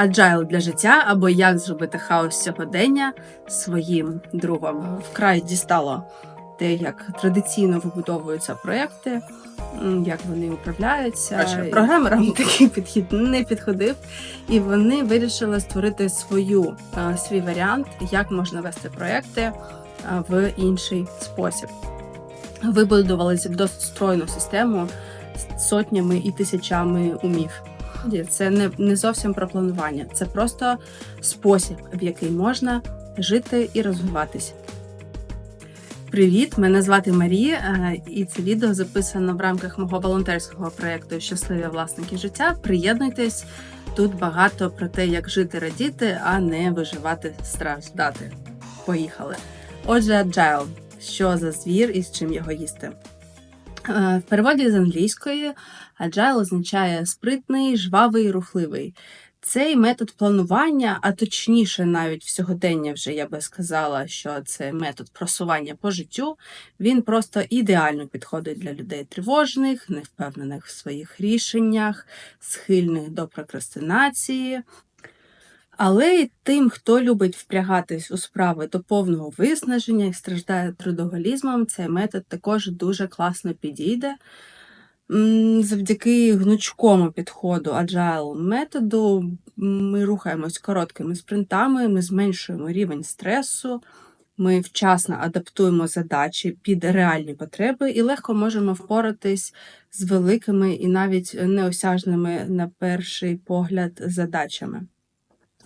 Agile для життя або як зробити хаос сьогодення своїм другом. Вкрай дістало те, як традиційно вибудовуються проекти, як вони управляються. Програмерам такий підхід не підходив, і вони вирішили створити свою е, свій варіант, як можна вести проекти е, в інший спосіб. Вибудували досить стройну систему з сотнями і тисячами умів. Це не, не зовсім про планування, це просто спосіб, в який можна жити і розвиватись. Привіт, мене звати Марія, е, і це відео записано в рамках мого волонтерського проєкту Щасливі власники життя. Приєднуйтесь тут багато про те, як жити радіти, а не виживати страждати. Поїхали. Отже, agile. що за звір і з чим його їсти. Е, В переводі з англійської agile означає спритний, жвавий, рухливий. Цей метод планування, а точніше, навіть в сьогодення вже я би сказала, що це метод просування по життю. Він просто ідеально підходить для людей тривожних, невпевнених в своїх рішеннях, схильних до прокрастинації. Але й тим, хто любить впрягатись у справи до повного виснаження і страждає трудоголізмом, цей метод також дуже класно підійде. Завдяки гнучкому підходу agile методу ми рухаємось короткими спринтами, ми зменшуємо рівень стресу, ми вчасно адаптуємо задачі під реальні потреби і легко можемо впоратись з великими і навіть неосяжними на перший погляд задачами.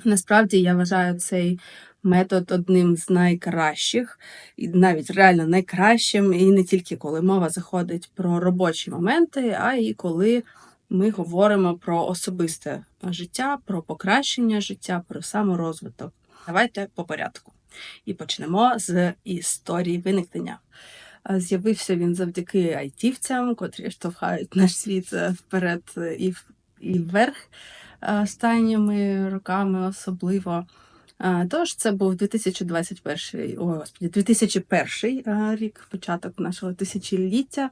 Насправді я вважаю цей метод одним з найкращих, і навіть реально найкращим, і не тільки коли мова заходить про робочі моменти, а й коли ми говоримо про особисте життя, про покращення життя, про саморозвиток. Давайте по порядку. І почнемо з історії виникнення. З'явився він завдяки айтівцям, котрі штовхають наш світ е, вперед і, в- і вверх е, останніми роками особливо. А, Тож це був 2021, о, господі, 2001 е, рік, початок нашого тисячоліття.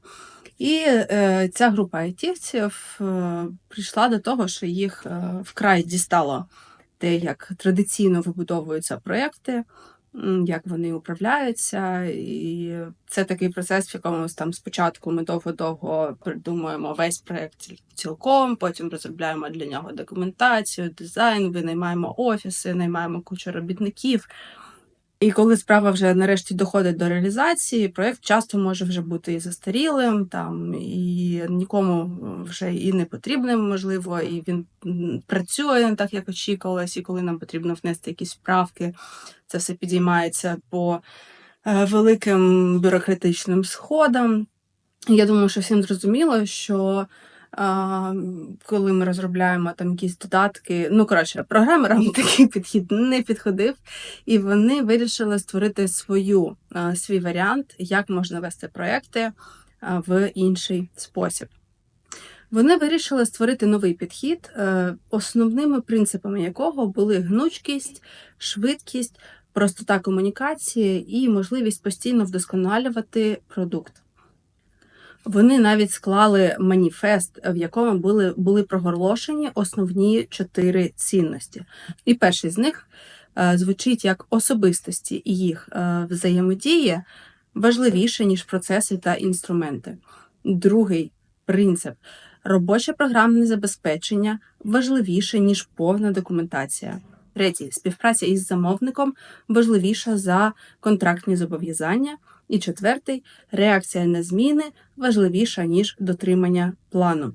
І е, ця група айтівців е, прийшла до того, що їх е, вкрай дістало те, як традиційно вибудовуються проекти, як вони управляються. І це такий процес, в якому там спочатку ми довго-довго придумуємо весь проект цілком, потім розробляємо для нього документацію, дизайн, винаймаємо офіси, наймаємо кучу робітників. І коли справа вже нарешті доходить до реалізації, проєкт часто може вже бути і застарілим, там і нікому вже і не потрібним, можливо, і він працює не так, як очікувалось, і коли нам потрібно внести якісь правки, це все підіймається по е, великим бюрократичним сходам. Я думаю, що всім зрозуміло, що коли ми розробляємо там якісь додатки, ну коротше, програмерам такий підхід не підходив, і вони вирішили створити свою свій варіант, як можна вести проекти в інший спосіб. Вони вирішили створити новий підхід, е, основними принципами якого були гнучкість, швидкість, простота комунікації і можливість постійно вдосконалювати продукт. Вони навіть склали маніфест, в якому були, були проголошені основні чотири цінності. І перший з них е, звучить як особистості і їх е, взаємодія важливіше, ніж процеси та інструменти. Другий принцип робоче програмне забезпечення важливіше, ніж повна документація. Третій співпраця із замовником важливіша за контрактні зобов'язання. І четвертий реакція на зміни важливіша, ніж дотримання плану.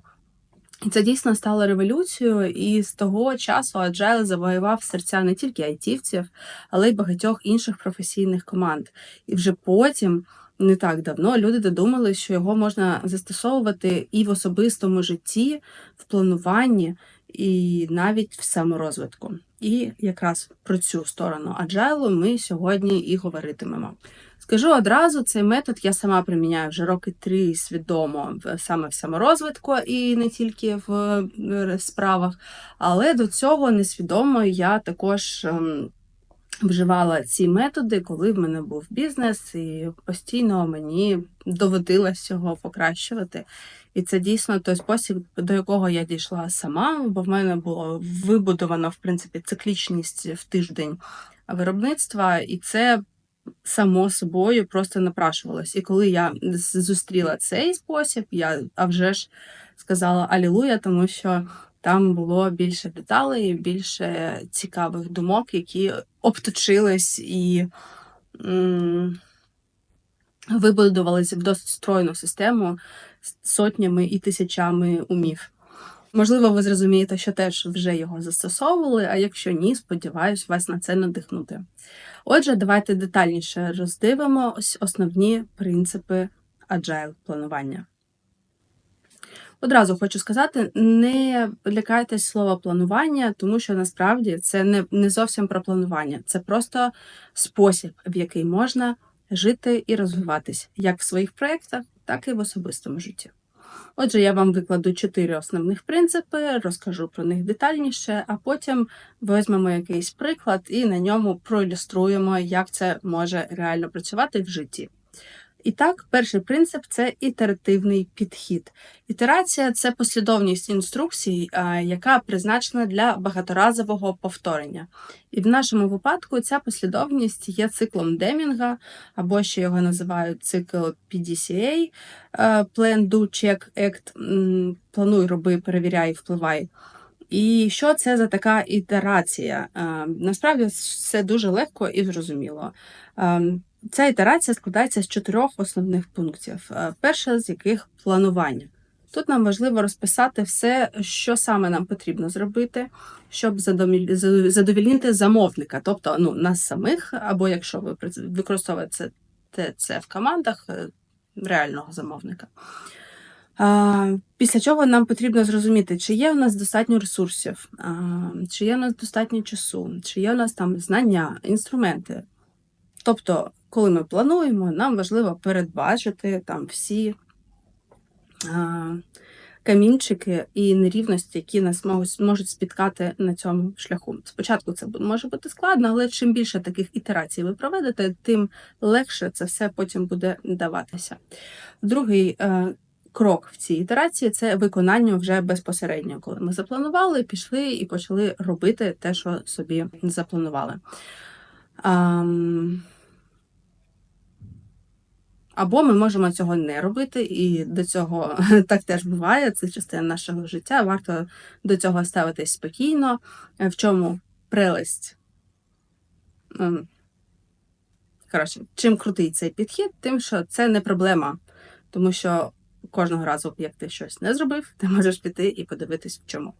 І це дійсно стало революцією, і з того часу Agile завоював серця не тільки айтівців, але й багатьох інших професійних команд. І вже потім, не так давно, люди додумали, що його можна застосовувати і в особистому житті, в плануванні, і навіть в саморозвитку. І якраз про цю сторону Agile ми сьогодні і говоритимемо. Скажу одразу, цей метод я сама приміняю вже роки три свідомо саме в саморозвитку і не тільки в е, справах. Але до цього несвідомо я також ем, вживала ці методи, коли в мене був бізнес, і постійно мені доводилось його покращувати. І це дійсно той спосіб, до якого я дійшла сама, бо в мене було вибудовано в принципі циклічність в тиждень виробництва, і це само собою просто напрашувалось. І коли я зустріла цей спосіб, я а вже ж сказала Алілуя, тому що там було більше деталей, більше цікавих думок, які обточились і вибудувалися в досить стройну систему з сотнями і тисячами умів. Можливо, ви зрозумієте, що теж вже його застосовували, а якщо ні, сподіваюсь, вас на це надихнути. Отже, давайте детальніше роздивимо основні принципи agile планування. Одразу хочу сказати: не лякайтесь слова планування, тому що насправді це не, не зовсім про планування, це просто спосіб, в який можна жити і розвиватись як в своїх проєктах, так і в особистому житті. Отже, я вам викладу чотири основних принципи, розкажу про них детальніше, а потім візьмемо якийсь приклад і на ньому проілюструємо, як це може реально працювати в житті. І так, перший принцип це ітеративний підхід. Ітерація це послідовність інструкцій, яка призначена для багаторазового повторення. І в нашому випадку ця послідовність є циклом Демінга, або ще його називають цикл PDCA, е, Plan, Do, Check, Act, плануй, роби, перевіряй, впливай. І що це за така ітерація? Е, Насправді все дуже легко і зрозуміло. Ця ітерація складається з чотирьох основних пунктів. Е, Перша з яких планування. Тут нам важливо розписати все, що саме нам потрібно зробити, щоб задовільнити замовника, тобто ну, нас самих, або якщо ви використовуєте це, це в командах е, реального замовника. Після чого нам потрібно зрозуміти, чи є у нас достатньо ресурсів, чи є у нас достатньо часу, чи є у нас там знання, інструменти. Тобто, коли ми плануємо, нам важливо передбачити там всі а, камінчики і нерівності, які нас можуть, спіткати на цьому шляху. Спочатку це може бути складно, але чим більше таких ітерацій ви проведете, тим легше це все потім буде даватися. Другий е, крок в цій ітерації це виконання вже безпосередньо, коли ми запланували, пішли і почали робити те, що собі запланували. Ам, Або ми можемо цього не робити, і до цього так теж буває. Це частина нашого життя. Варто до цього ставитись спокійно. Е, В чому прелесть? Ем, Коротше, чим крутий цей підхід, тим, що це не проблема, тому що кожного разу, як ти щось не зробив, ти можеш піти і подивитись, в чому.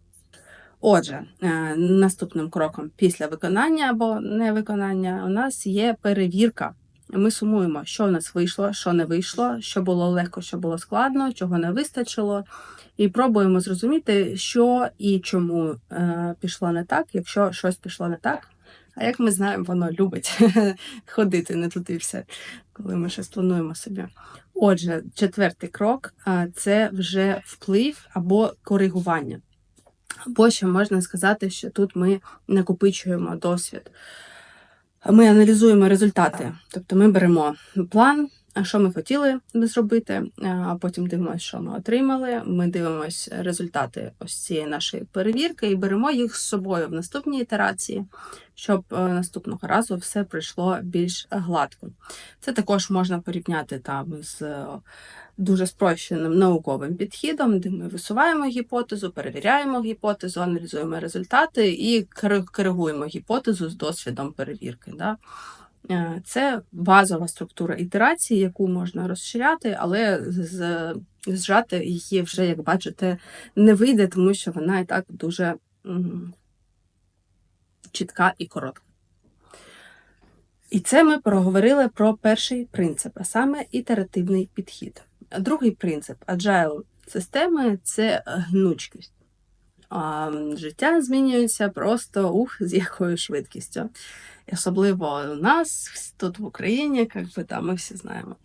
Отже, е, наступним кроком після виконання або невиконання у нас є перевірка. Ми сумуємо, що у нас вийшло, що не вийшло, що було легко, що було складно, чого не вистачило, і пробуємо зрозуміти, що і чому е, пішло не так, якщо щось пішло не так. А як ми знаємо, воно любить ходити не туди все, коли ми щось плануємо собі. Отже, четвертий крок а, це вже вплив або коригування. Або ще можна сказати, що тут ми накопичуємо досвід. Ми аналізуємо результати, тобто ми беремо план, що ми хотіли зробити, а потім дивимося, що ми отримали. Ми дивимося результати ось цієї нашої перевірки і беремо їх з собою в наступній ітерації, щоб е, наступного разу все пройшло більш гладко. Це також можна порівняти там з дуже спрощеним науковим підхідом, де ми висуваємо гіпотезу, перевіряємо гіпотезу, аналізуємо результати і кори- коригуємо гіпотезу з досвідом перевірки. Да? Е, Це базова структура ітерації, яку можна розширяти, але з- зжати її вже, як бачите, не вийде, тому що вона і так дуже чітка і коротка. І це ми проговорили про перший принцип, а саме ітеративний підхід. Другий принцип agile системи це гнучкість. А життя змінюється просто ух, з якою швидкістю. Особливо у нас тут в Україні, як би там ми всі знаємо.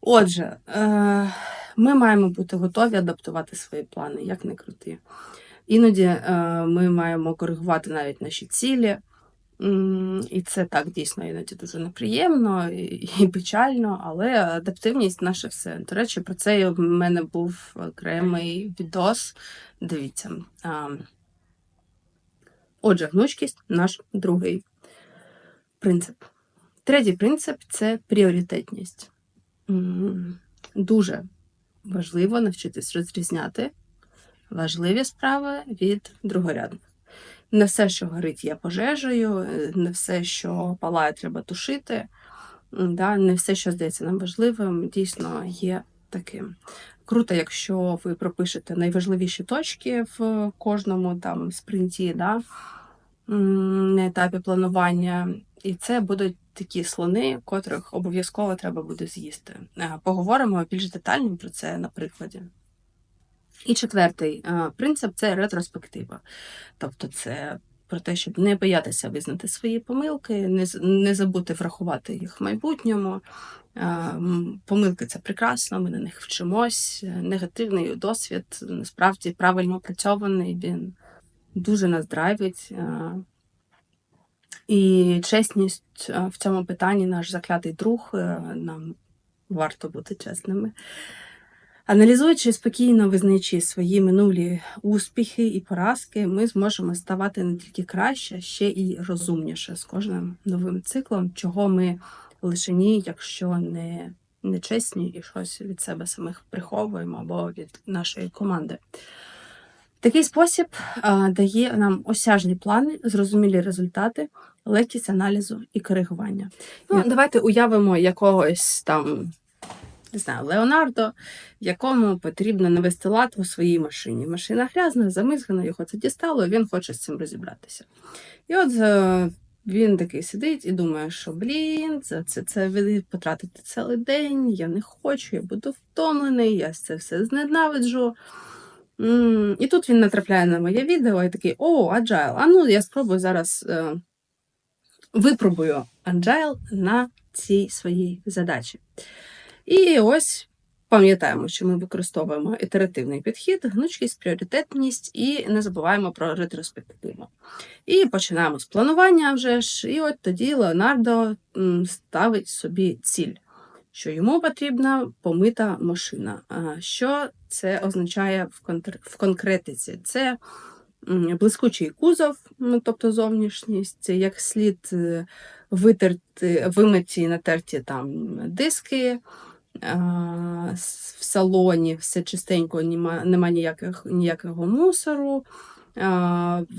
Отже, е, ми маємо бути готові адаптувати свої плани, як не крути. Іноді е, ми маємо коригувати навіть наші цілі, І це так дійсно іноді дуже неприємно і, печально, але адаптивність наше все. До речі, про це в мене був окремий відос. Дивіться. Отже, гнучкість наш другий принцип. Третій принцип це пріоритетність. Дуже важливо навчитись розрізняти важливі справи від другорядних. Не все, що горить, є пожежею, е, не все, що палає, треба тушити. Да, не все, що здається нам важливим, дійсно є таким. Круто, якщо ви пропишете найважливіші точки в кожному там спринті, да, на етапі планування. І це будуть такі слони, котрих обов'язково треба буде з'їсти. Е, Поговоримо більш детально про це на прикладі. І четвертий е, принцип це ретроспектива. Тобто, це про те, щоб не боятися визнати свої помилки, не, не забути врахувати їх в майбутньому. Е, Помилки це прекрасно, ми на них вчимось. Негативний досвід насправді правильно опрацьований, він дуже нас драйвить. е, І чесність в цьому питанні наш заклятий друг. Нам варто бути чесними. Аналізуючи спокійно, визнаючи свої минулі успіхи і поразки, ми зможемо ставати не тільки краще, ще і розумніше з кожним новим циклом, чого ми лишені, якщо не, не чесні і щось від себе самих приховуємо або від нашої команди. Такий спосіб а, дає нам осяжні плани, зрозумілі результати, легкість аналізу і коригування. Ну, давайте уявимо якогось там не знаю, Леонардо, якому потрібно навести лад у своїй машині. Машина грязна, замизгана, його це дістало, і він хоче з цим розібратися. І от е, він такий сидить і думає, що блін, за це, це потратити цілий день, я не хочу, я буду втомлений, я це все зненавиджу. І тут він натрапляє на моє відео і такий: о, Agile, а ну я спробую зараз е, випробую Agile на цій своїй задачі. І ось пам'ятаємо, що ми використовуємо ітеративний підхід, гнучкість, пріоритетність і не забуваємо про ретроспективу. І починаємо з планування вже ж. І от тоді Леонардо ставить собі ціль, що йому потрібна помита машина. Що це означає в, конкретиці? Це блискучий кузов, ну, тобто зовнішність, як слід е, витерти, вимиті, натерті там диски. С- В салоні все чистенько, нема, нема ніяких, ніякого мусору,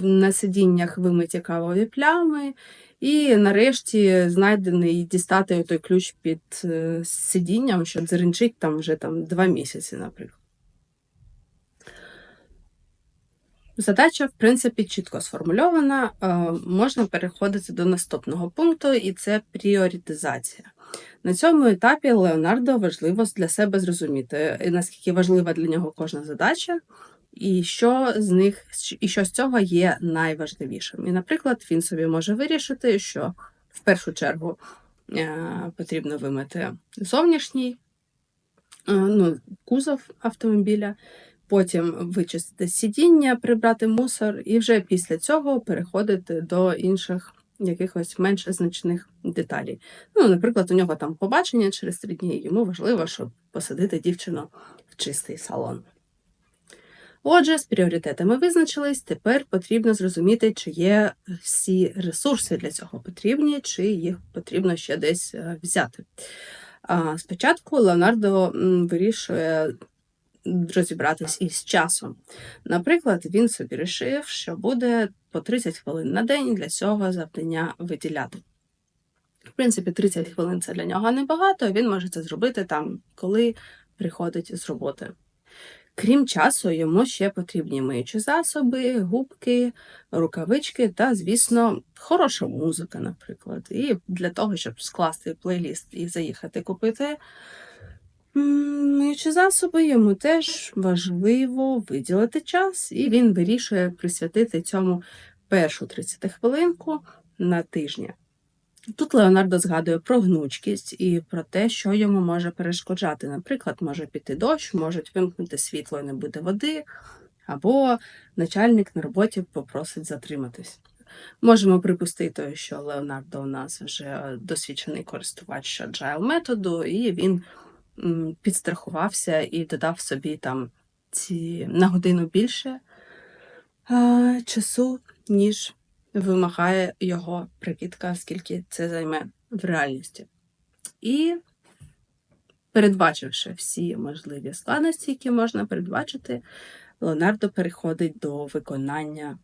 на сидіннях вимиті кавові плями, і нарешті знайдений дістати той ключ під е, сидінням, що дзеренчить там вже там два місяці, наприклад. Задача, в принципі, чітко сформульована. Е, Можна переходити до наступного пункту, і це пріоритизація. На цьому етапі Леонардо важливо для себе зрозуміти, наскільки важлива для нього кожна задача, і що з них і що з цього є найважливішим. І, наприклад, він собі може вирішити, що в першу чергу е, потрібно вимити зовнішній е, ну, кузов автомобіля, потім вичистити сидіння, прибрати мусор, і вже після цього переходити до інших якихось менш значних деталей. Ну, наприклад, у нього там побачення через три дні, йому важливо, щоб посадити дівчину в чистий салон. Отже, з пріоритетами визначились, тепер потрібно зрозуміти, чи є всі ресурси для цього потрібні, чи їх потрібно ще десь е, взяти. Спочатку Леонардо вирішує розібратись із часом. Наприклад, він собі вирішив, що буде по 30 хвилин на день для цього завдання виділяти. В принципі, 30 хвилин це для нього небагато, він може це зробити там, коли приходить з роботи. Крім часу, йому ще потрібні миючі засоби, губки, рукавички та, звісно, хороша музика, наприклад. І для того, щоб скласти плейліст і заїхати купити м, засоби, йому теж важливо виділити час, і він вирішує присвятити цьому першу 30 хвилинку на тижня. Тут Леонардо згадує про гнучкість і про те, що йому може перешкоджати. Наприклад, може піти дощ, можуть вимкнути світло і не буде води, або начальник на роботі попросить затриматись. Можемо припустити, що Леонардо у нас вже досвідчений користувач agile методу, і він підстрахувався і додав собі там ці на годину більше а, часу, ніж вимагає його прикидка, скільки це займе в реальності. І передбачивши всі можливі складності, які можна передбачити, Леонардо переходить до виконання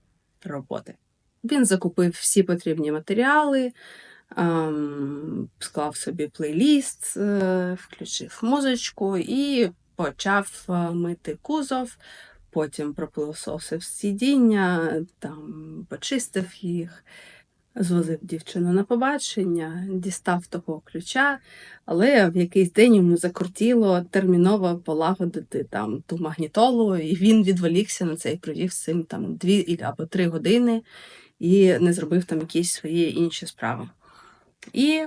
роботи. Він закупив всі потрібні матеріали, склав собі плейліст, е, включив музичку і почав е, мити кузов, потім пропилососив сидіння, там, почистив їх, звозив дівчину на побачення, дістав того ключа, але в якийсь день йому закрутіло терміново полагодити там ту магнітолу, і він відволікся на це і провів з цим там дві або три години і не зробив там якісь свої інші справи. І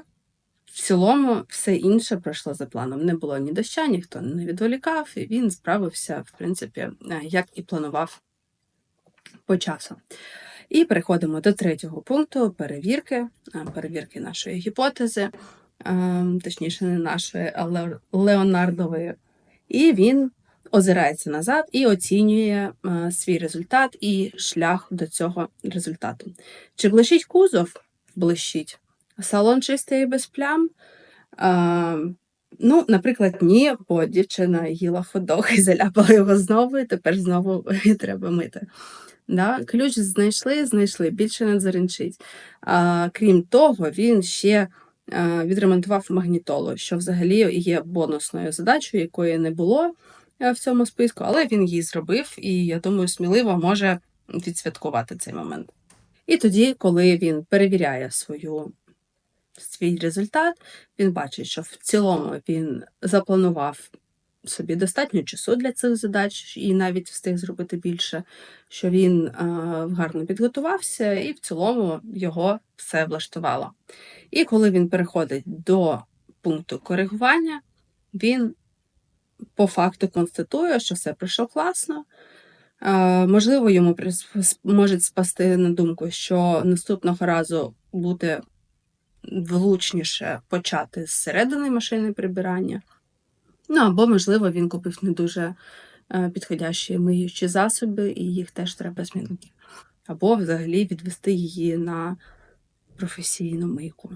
в цілому все інше пройшло за планом. Не було ні доща, ніхто не відволікав, і він справився, в принципі, е, як і планував по часу. І переходимо до третього пункту перевірки, е, перевірки нашої гіпотези, е, точніше, не нашої, а Леонардової. І він озирається назад і оцінює свій результат і шлях до цього результату. Чи блищить кузов? Блищить. Салон чистий і без плям? Е, ну, наприклад, ні, бо дівчина їла ходох і заляпала його знову, і тепер знову треба мити. Да? Ключ знайшли, знайшли, більше не заринчить. А, крім того, він ще а, відремонтував магнітолу, що взагалі є бонусною задачею, якої не було е, в цьому списку, але він її зробив, і я думаю, сміливо може відсвяткувати цей момент. І тоді, коли він перевіряє свою, свій результат, він бачить, що в цілому він запланував собі достатньо часу для цих задач і навіть встиг зробити більше, що він е, гарно підготувався, і в цілому його все влаштувало. І коли він переходить до пункту коригування, він по факту констатує, що все пройшло класно. Е, можливо, йому може спасти на думку, що наступного разу буде влучніше почати з середини машини прибирання. Ну, або, можливо, він купив не дуже е, підходящі миючі засоби, і їх теж треба змінити. Або взагалі відвести її на професійну мийку.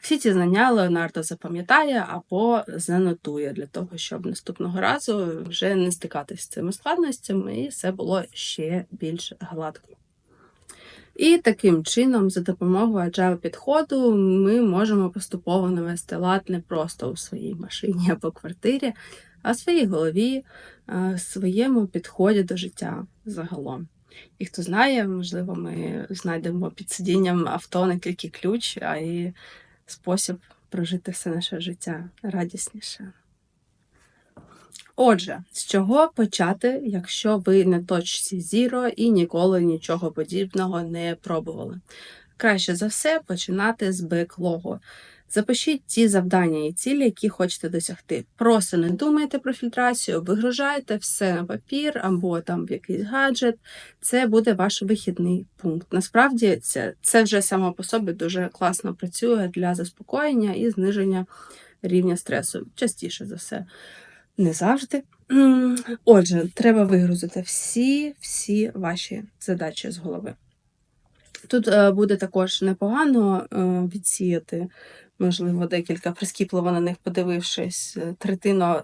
Всі ці знання Леонардо запам'ятає або занотує для того, щоб наступного разу вже не стикатися з цими складностями, і все було ще більш гладко. І таким чином, за допомогою agile підходу, ми можемо поступово навести лад не просто у своїй машині або квартирі, а в своїй голові, в своєму підході до життя загалом. І хто знає, можливо, ми знайдемо під сидінням авто не тільки ключ, а й спосіб прожити все наше життя радісніше. Отже, з чого почати, якщо ви на точці Zero і ніколи нічого подібного не пробували? Краще за все починати з беклогу. Запишіть ті завдання і цілі, які хочете досягти. Просто не думайте про фільтрацію, вигружайте все на папір або там в якийсь гаджет. Це буде ваш вихідний пункт. Насправді це, це вже само по собі дуже класно працює для заспокоєння і зниження рівня стресу. Частіше за все. Не завжди. Отже, треба вигрузити всі, всі ваші задачі з голови. Тут е, буде також непогано е, відсіяти, можливо, декілька прискіпливо на них подивившись, е, третину,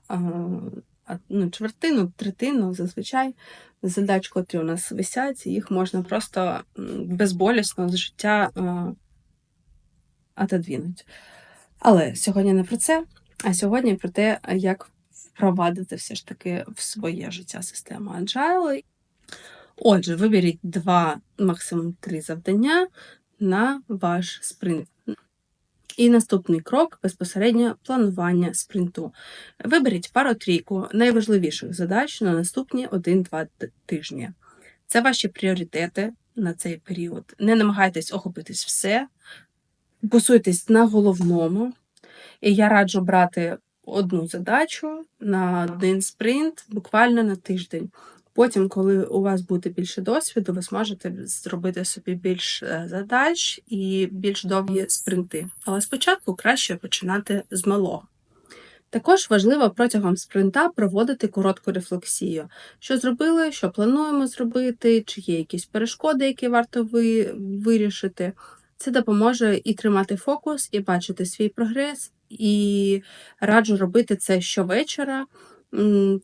ну, чвертину, третину зазвичай задач, котрі у нас висять, їх можна просто безболісно з життя отодвинути. Але сьогодні не про це, а сьогодні про те, як впровадити все ж таки в своє життя систему Agile. Отже, виберіть два, максимум три завдання на ваш спринт. І наступний крок безпосередньо планування спринту. Виберіть пару-трійку найважливіших задач на наступні 1-2 тижні. Це ваші пріоритети на цей період. Не намагайтесь охопитись все, фокусуйтесь на головному. І я раджу брати одну задачу на один спринт буквально на тиждень. Потім, коли у вас буде більше досвіду, ви зможете зробити собі більш е, задач і більш довгі спринти. Але спочатку краще починати з малого. Також важливо протягом спринта проводити коротку рефлексію. Що зробили, що плануємо зробити, чи є якісь перешкоди, які варто ви, вирішити. Це допоможе і тримати фокус, і бачити свій прогрес, і раджу робити це щовечора.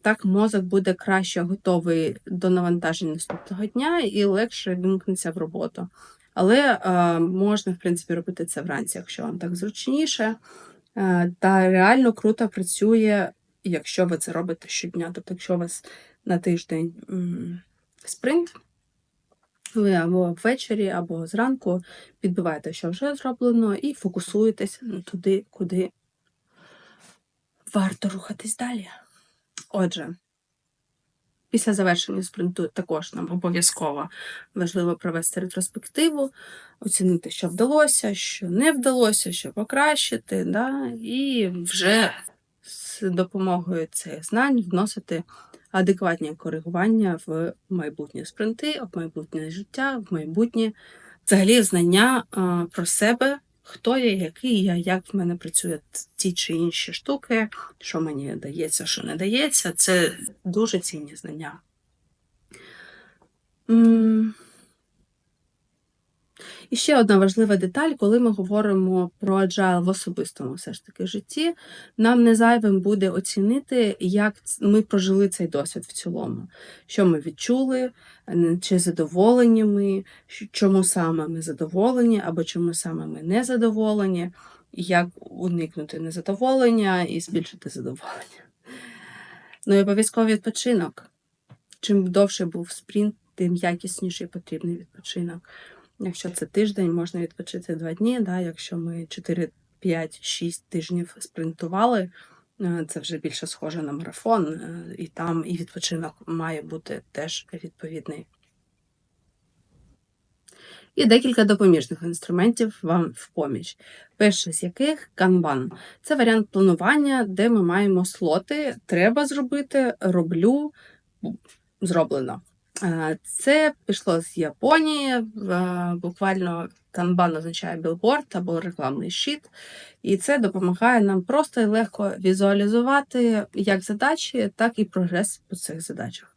Так мозок буде краще готовий до навантажень наступного дня і легше вимкнеться в роботу. Але е, можна, в принципі, робити це вранці, якщо вам так зручніше. Е, Та реально круто працює, якщо ви це робите щодня. Тобто, якщо у вас на тиждень м, спринт, ви або ввечері, або зранку підбиваєте, що вже зроблено, і фокусуєтесь туди, куди варто рухатись далі. Отже, після завершення спринту також нам обов'язково важливо провести ретроспективу, оцінити, що вдалося, що не вдалося, що покращити, да? і вже допомогою цих знань вносити адекватні коригування в майбутні спринти, в майбутнє життя, в майбутнє взагалі знання про себе, хто я, який я, як в мене працюють ті чи інші штуки, що мені дається, що не дається. Це дуже цінні знання. І ще одна важлива деталь, коли ми говоримо про agile в особистому все ж таки житті, нам не зайвим буде оцінити, як ми прожили цей досвід в цілому, що ми відчули, чи задоволені ми, чому саме ми задоволені, або чому саме ми не задоволені, як уникнути незадоволення і збільшити задоволення. Ну і обов'язково відпочинок. Чим довше був спринт, тим якісніший потрібний відпочинок. Якщо це тиждень, можна відпочити два дні. Да? Якщо ми 4, 5, 6 тижнів спринтували, е, це вже більше схоже на марафон, е, і там і відпочинок має бути теж відповідний. І декілька допоміжних інструментів вам в поміч. Перший з яких Kanban. Це варіант планування, де ми маємо слоти. Треба зробити, роблю, зроблено. Це пішло з Японії. Буквально Kanban означає білборд або рекламний щит. І це допомагає нам просто і легко візуалізувати як задачі, так і прогрес по цих задачах.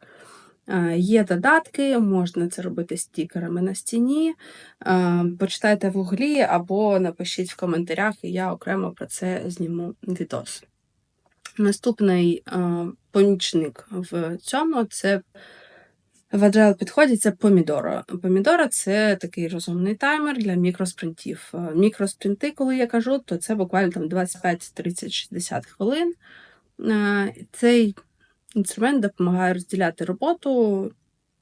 Є додатки, можна це робити стікерами на стіні. Почитайте в углі або напишіть в коментарях, і я окремо про це зніму відос. Наступний помічник в цьому це в Agile підході це помідоро. Помідоро це такий розумний таймер для мікроспринтів. Е, Мікроспринти, коли я кажу, то це буквально там 25, 30, 60 хвилин. Е, Цей інструмент допомагає розділяти роботу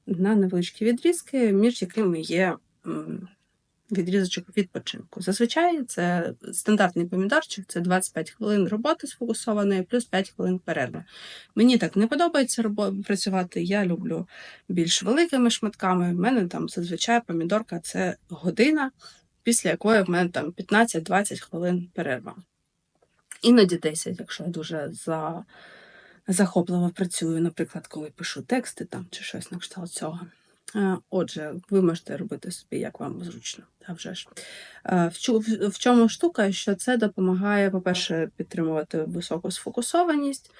на невеличкі відрізки, між якими є відрізочок відпочинку. Зазвичай це стандартний помідорчик, це 25 хвилин роботи сфокусованої, плюс 5 хвилин перерви. Мені так не подобається працювати. Я люблю більш великими шматками. У мене там зазвичай помідорка це година, після якої в мене там 15-20 хвилин перерва. Іноді 10, якщо я дуже за... захопливо працюю, наприклад, коли пишу тексти там чи щось на кшталт цього. Е, Отже, ви можете робити собі, як вам зручно. Та вже ж. Е, В чому штука, що це допомагає, по-перше, підтримувати високу сфокусованість.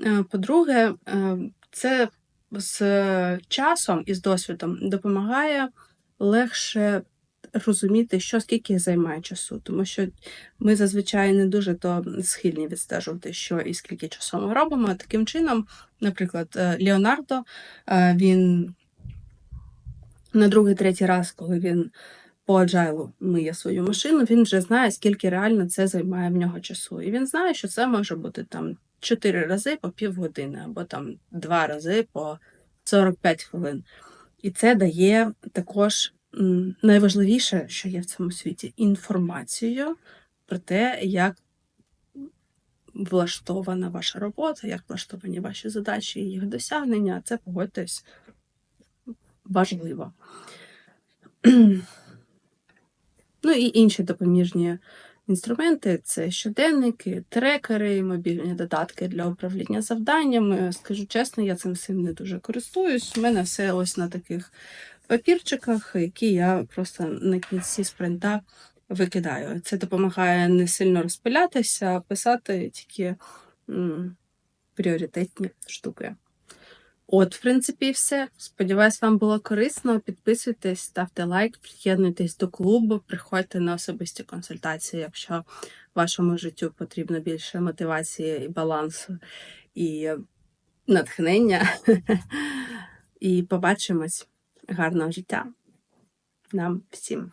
Е, По-друге, це з часом і з досвідом допомагає легше розуміти, що скільки займає часу, тому що ми зазвичай не дуже то схильні відстежувати, що і скільки часу ми робимо. Таким чином, наприклад, Леонардо він на другий, третій раз, коли він по аджайлу миє свою машину, він вже знає, скільки реально це займає в нього часу. І він знає, що це може бути там 4 рази по півгодини, або там 2 рази по 45 хвилин. І це дає також найважливіше, що є в цьому світі, інформацію про те, як влаштована ваша робота, як влаштовані ваші задачі і їх досягнення. Це погодьтесь важливо. Ну і інші допоміжні інструменти це щоденники, трекери, мобільні додатки для управління завданнями. Скажу чесно, я цим всім не дуже користуюсь. У мене все ось на таких папірчиках, які я просто на кінці спринта викидаю. Це допомагає не сильно розпилятися, а писати тільки м, пріоритетні штуки. От, в принципі, все. Сподіваюсь, вам було корисно. Підписуйтесь, ставте лайк, приєднуйтесь до клубу, приходьте на особисті консультації, якщо вашому життю потрібно більше мотивації і балансу і натхнення. І побачимось. Гарного життя нам всім.